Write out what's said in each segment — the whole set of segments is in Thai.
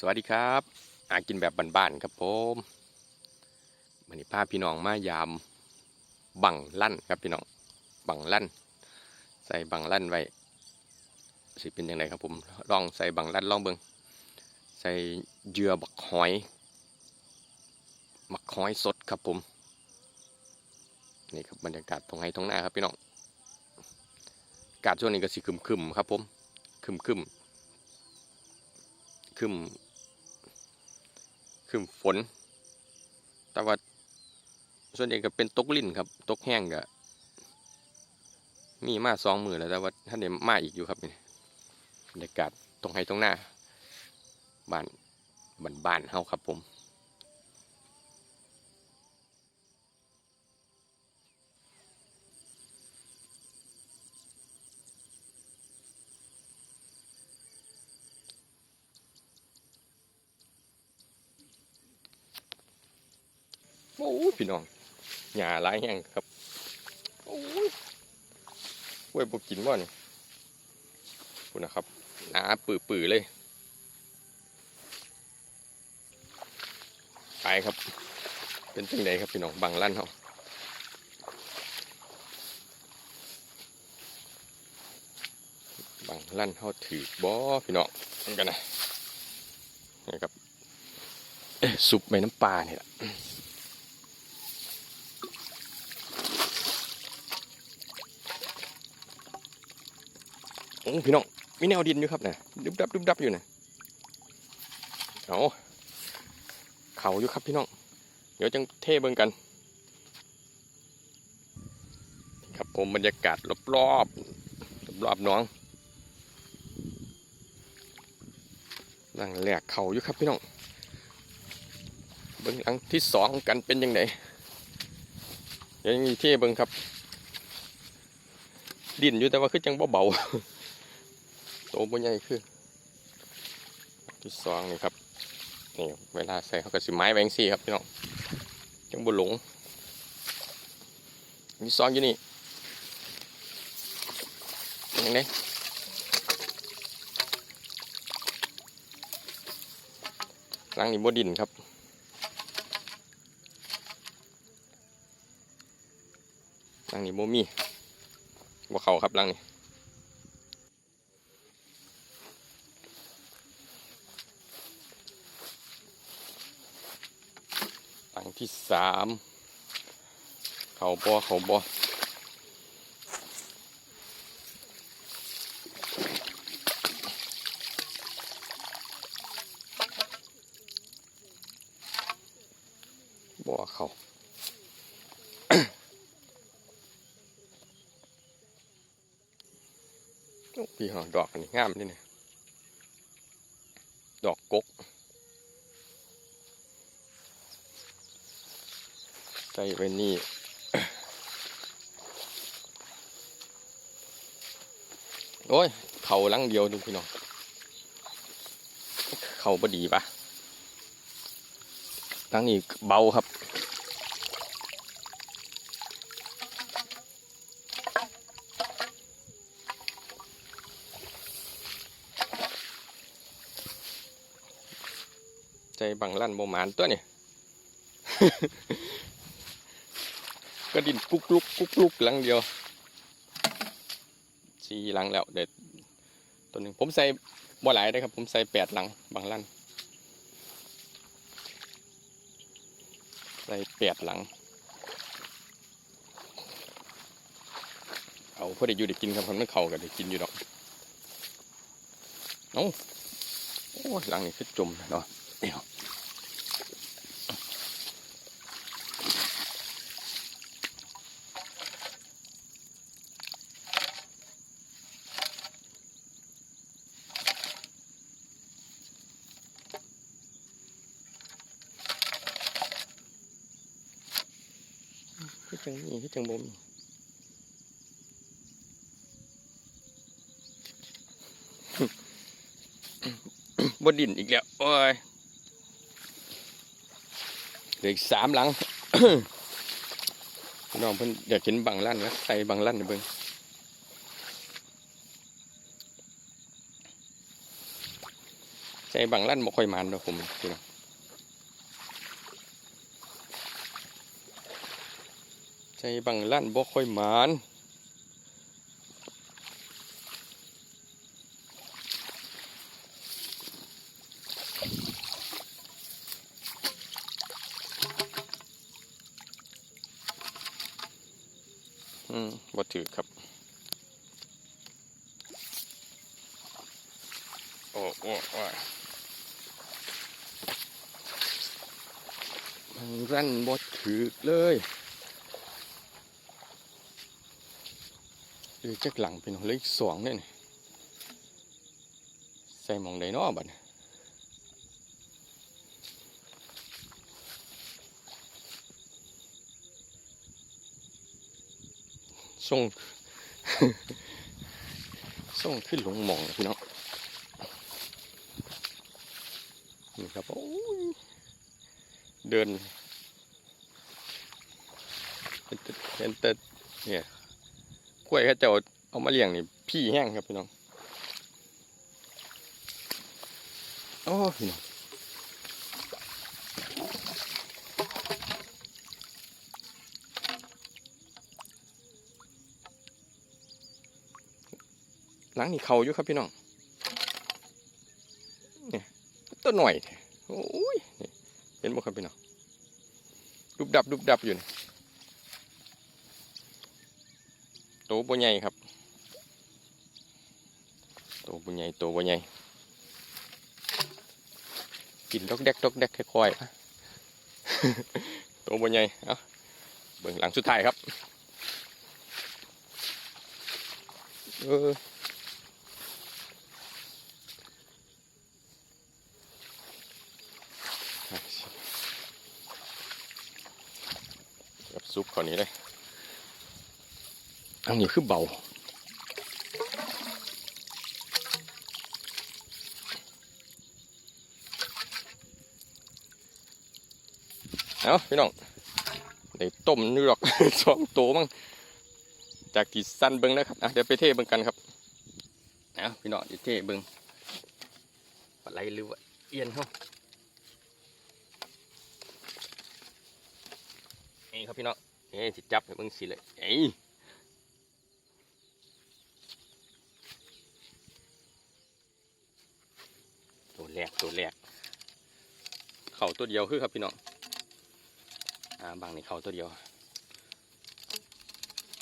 สวัสดีครับอากินแบบบ้านๆครับผมวันนี้พาพี่น้องมายามบังลั่นครับพี่น้องบังลั่น ใส่บังลั่นไว้สิเป็นยังไงครับผมลองใส่บังลั่นลองเบิงใส่เยื่อบักหอยบักหอยสดครับผมนี่ครับบรรยากาศตรงไห้ตรงหน้าครับพี่น้องอากาศช่วงนี้ก็สิครึมๆครับผมครึมๆขึ้น ขึ้นฝน แต่ว่าส่วนใหญ่ก็เป็นตกลิ่นครับตกแห้งก็มีมาสองมือแล้วแต่ว่าท่านเดี๋ยวมาอีกอยู่ครับนี่บรรยากาศตรงไห้ตรงหน้าบ้านบ้านบ้านเฮาครับผม โอ้ยพี่น้องหญ้าหลายแห้งครับโอ้ยกล้วยบกินบ่นี่คุณนะครับหนาปื้อๆเลย ไปครับ เป็นจังไดครับพี่น้องบังลั่นเขาบังลั่นเขาถือบ่พี่น้องมันกันนะนี่ครับเอ๊ะซุปใบน้ำปลาเนี่ยล่ะ โอ้พี่น้องมีแนวดินอยู่ครับนะดุบดับดุบดับอยู่นะเอาเขาอยู่ครับพี่น้อง เดี๋ยวจังเทเบิ่งกันครับผมบรรยากาศรอบรอบรอบน้องนั่งแหลกเขาอยู่ครับพี่น้องเบิ่งหลังที่สองกันเป็นยังไงเดี๋ยวยังมีเทเบิ่งครับ ดินอยู่แต่ว่าคือจังเบาๆ ตบ่ใหญ่คือที่สองนี่ครับนี่เวลาใส่เขาก็สิไม้แบงซี่ครับพี่น้องจังบ่หลงที่สองอยู่นี่ยังไงหลังนี่บ่ดินครับหลังนี่บ่มีบ่เข้าครับหลังนี่ หลัง ที่สามเขาบอเขาบอบ่เขาโอ้พี่หอดอกอันนี้งามนี่เนี่ยดอกกก ใส่ไว้นี่โอ้ยเข่าลังเดียวดูพี่น้องเข่าบดีปะลังนี้เบาครับใจบังลั่นโมมานตัวนี่ ก็ดินปุกลุกปุกลุกหลังเดียวสี่หลังแล้วเด็ดตัวหนึ่งผมใส่บ่หลายได้ครับ ผมใส่แปดหลังบางลั่นใส่แปดหลัง เอาพอได้อยู่ได้กินครับคนไม่เข่าก็ได้กินอยู่ดอกเอ้าโอ้หลังนี่คือจมเนาะเดี๋ยว จังนี่คือจังบ่มีบดินอีกแล้ว โอ้ยเหลืออีกสามหลังน้องเพิ่นอยากเห็นบางลั่นนะใส่บางลั่นเบิ่งใส่บังลั่นบ่ค่อยมันดอกผมพี่น้อง ใส่บังลั่นบ่ค่อยมันอืมบ่ถือครับโอ้โอ้โอ้ยมันรั่นบดถือเลย เออจักหลังเป็นเลขสองเนี่ยนี่ใส่หมองใดนาะบัดนี้ส่งส่งขึ้นลงหมองพี่น้องนี่ครับโอ้ยเดินเห็นแต่เห็นแต่เนี่ย กล้วยเขาเจะเอามาเลี้ยงนี่พี่แห้งครับพี่น้องโอ้พี่น้องหลังนี่เขาอยู่ครับพี่น้องเนี่ยตัวหน่อยแท้โอ้ยเห็นบ่ครับพี่น้องดุบดับดุบดับอยู่นี่โตวบ่ใหญ่ครับโตวบ่ใหญ่โตวบ่ใหญ่กินดอกแดกดอกแดกค่อยๆนะโตวบ่ใหญ่เอ้าเบิ่งหลังสุดท้ายครับเออกับซุปก่อนนี้เลย อันนี้คือเบาเอาพี่น้องได้ต้มนี่หรอกสองตัวมั้งจากที่สั้นเบิ้งนะครับอะเดี๋ยวไปเทเบิ้งกันครับเอาพี่น้องเดี๋ยวเทเบิ้งปลาไหลหรือว่าเอียนเขานี่ครับพี่น้องเอ้สิจับให้เบิ่งสิเลยเอ้ยตัว แรกตัวแรก เข่าตัวเดียวคือครับพี่น้องอ่าบังนี่เข่าตัวเดียว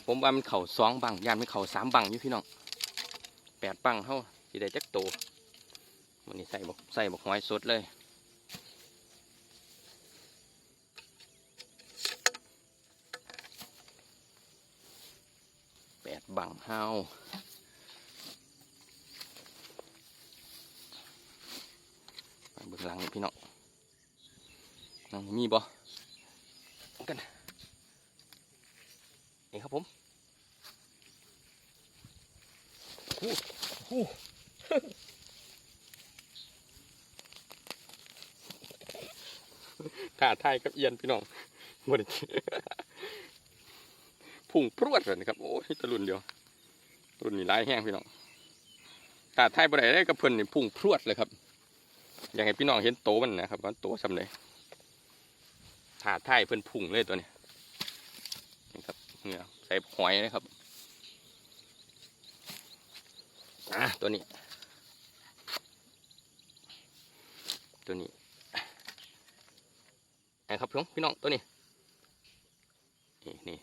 ผมว่ามันเข่าสองบังยานมันเข่าสามบังอยู่พี่น้องแปดบังเท่าสิได้จักโตวันนี้ใส่บกใส่บกหอยสดเลยแปดบังเฮาไป เบื้องหลังนี่พี่น้องนั่งมีบ่กันนี่ครับผมฮู้ฮู้ถ่าทายกับเอียนพี่น้องบ่ได้พุ่งพรวดเลยนะครับ โอ้ยตะลุนเดียวรุ่นนี้ร้ายแห้งพี่น้องถ้าไทยบ่ได้ได้กับเพิ่นนี่พุ่งพรวดเลยครับ อยากให้พี่น้องเห็นโตมันนะครับว่าโตสำเลยถ้าไทยเพิ่นพุ่งเลยตัวนี้นี่ครับเนี่ยใส่หอยนะครับอะตัวนี้ ตัวนี้นะครับพี่น้องพี่น้องตัวนี้นี่นี่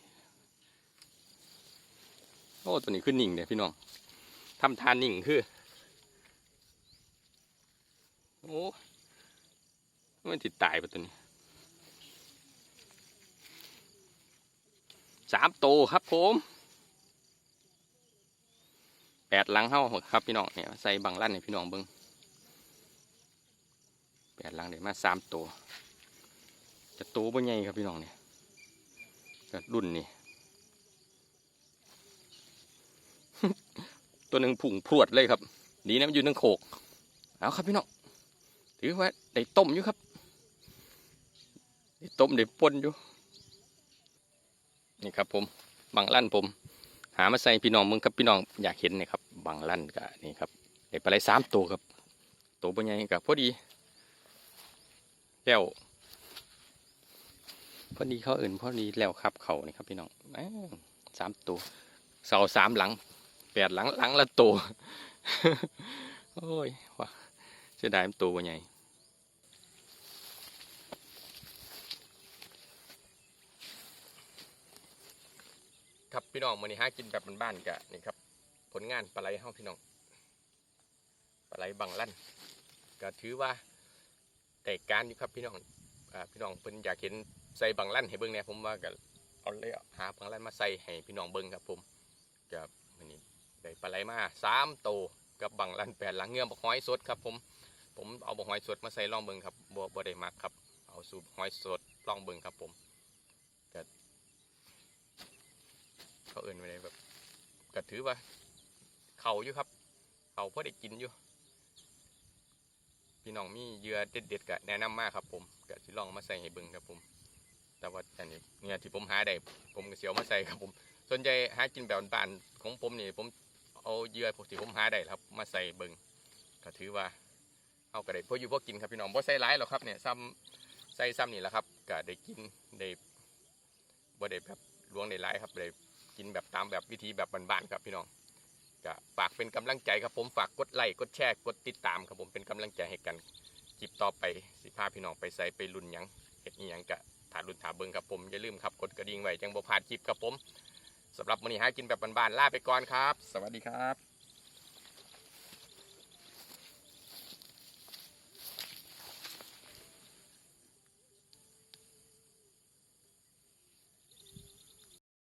โอ้ตัวนี้คือนิ่งเนี่ยพี่น้องทำทานนิ่งคือ โอ้ มันติดตายปะตัวนี้สามโตวครับผมแปดหลังเฮ้าครับพี่น้องเนี่ยใส่บังลั่นให้พี่น้องเบิ้งแปดหลังเดี๋ยวมาสามตัวจะโตบ่ใหญ่ครับพี่น้องเนี่ยกรุ่นนี่ตัวหนึ่งผุ่งพรวดเลยครับดีนะมันอยู่ในโขกเอาครับพี่น้องถือว่าได้ต้มอยู่ครับ ต้มได้ป่นอยู่นี่ครับผมบังลั่นผม หามาใส่พี่น้องมึงครับพี่น้องอยากเห็นนี่ครับบังลั่นกะนี่ครับได้ปลาไหลสามตัวครับตัวป็นไงกับพอดีแล้วพอดีเขาอื่นพอดีแล้วครับเขานี่ครับพี่น้องสามตัวเสาสามหลังแปดหลังหลังละตัวโอ้ยว่ะเสียดายมันตัวเป็นไงครับ พี่น้องมื้อนี้หากินแบบบ้านๆกะนี่ครับ ผลงานปลาไหลเฮาพี่น้องปลาไหลบังลั่นก็ถือว่าแต่การอยู่ครับพี่น้องอพี่น้องเพิ่นอยากเห็นใส่บังลั่นให้เบิ่งเนี่ยผมว่าก็เอาเลยหาบังลั่นมาใส่ให้พี่น้องเบิ่งครับผมก็มื้อนี้ได้ปลาไหลมาสามโตกับบังลั่นแปดหลังเงื่อมบักหอยสดครับผมผมเอาบกหอยสดมาใส่ลองเบิ่งครับบ่บ่ได้มักครับเอาสูตรหอยสดลองเบิ่งครับผมก็ เขาเอื่นไว้เลยแบบก็ถือว่า เขาอยู่ครับ เขาพอได้กินอยู่ พี่น้องมีเหยื่อเด็ดๆก็แนะนำมากครับ ผมก็สิลองมาใส่ให้บิ่งครับผม แต่ว่าอันนี้เนี่ยที่ผมหาได้ผมก็เสียวมาใส่ครับผมส่วนใหญ่หากินแบบบ้านของผมนี่ผมเอาเหยื่อพวกที่ผมหาได้ครับ มาใส่บิ่งก็ถือว่าเอาก็ได้พออยู่พอกินครับพี่น้องบ่ใส่หลายหรอกครับเนี่ยซ้ำใส่ซ้ำนี่แหละครับก็ได้กินได้บ่ได้แบบล้วงได้หลายครับได้ กินแบบตามแบบวิธีแบบบ้านๆครับพี่น้องก็ฝากเป็นกำลังใจครับผมฝากกดไลค์กดแชร์กดติดตามครับผมเป็นกำลังใจให้กันคลิปต่อไปสิพาพี่น้องไปใส่ไปลุ่นยังเห็ดอีหยังกะถาลุ่นถาเบิงครับผมอย่าลืมครับกดกระดิ่งไว้จังบ่พลาดคลิปครับผมสำหรับวันนี้หากินแบบบ้านๆลาไปก่อนครับ สวัสดีครับ